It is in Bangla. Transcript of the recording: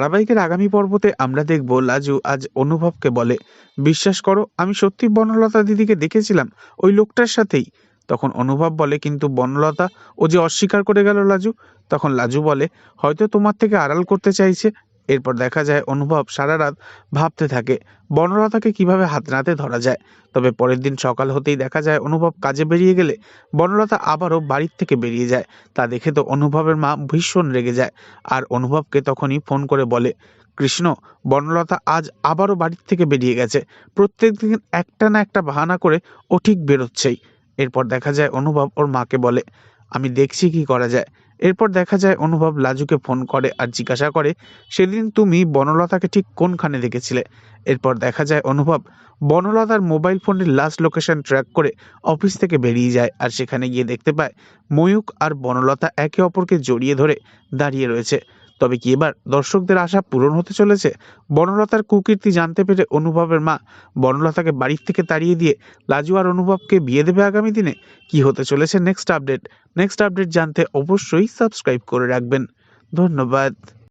ধারাবাহিকের আগামী পর্বতে আমরা দেখব লাজু আজ অনুভবকে বলে, বিশ্বাস করো, আমি সত্যি বনলতা দিদিকে দেখেছিলাম, ওই লোকটার সাথেই। তখন অনুভব বলে, কিন্তু বনলতা, ও যে অস্বীকার করে গেল লাজু। তখন লাজু বলে, হয়তো তোমার থেকে আড়াল করতে চাইছে এরপর দেখা যায় অনুভব সারা রাত ভাবতে থাকে, বনলতাকে কীভাবে হাত নাতে ধরা যায়? তবে পরের দিন সকাল হতেই দেখা যায় অনুভব কাজে বেরিয়ে গেলে বনলতা আবারও বাড়ির থেকে বেরিয়ে যায়। তা দেখে তো অনুভবের মা ভীষণ রেগে যায় আর অনুভবকে তখনই ফোন করে বলে, কৃষ্ণ, বনলতা আজ আবারও বাড়ির থেকে বেরিয়ে গেছে। প্রত্যেক দিন একটা না একটা বাহানা করে ও ঠিক বেরোচ্ছেই। এরপর দেখা যায় অনুভব ওর মাকে বলে, আমি দেখছি কি করা যায়। এরপর দেখা যায় অনুভব লাজুকে ফোন করে আর জিজ্ঞাসা করে, সেদিন তুমি বনলতাকে ঠিক কোনখানে দেখেছিলে? এরপর দেখা যায় অনুভব বনলতার মোবাইল ফোনের লাস্ট লোকেশন ট্র্যাক করে অফিস থেকে বেরিয়ে যায় আর সেখানে গিয়ে দেখতে পায় ময়ূক আর বনলতা একে অপরকে জড়িয়ে ধরে দাঁড়িয়ে রয়েছে। তবে কি এবার দর্শকদের আশা পূরণ হতে চলেছে? বনলতার কুকীর্তি জানতে পেরে অনুভবের মা বনলতাকে বাড়ির থেকে তাড়িয়ে দিয়ে লাজু আর অনুভবকে বিয়ে দেবে আগামী দিনে? কি হতে চলেছে নেক্সট আপডেট নেক্সট আপডেট জানতে অবশ্যই সাবস্ক্রাইব করে রাখবেন। ধন্যবাদ।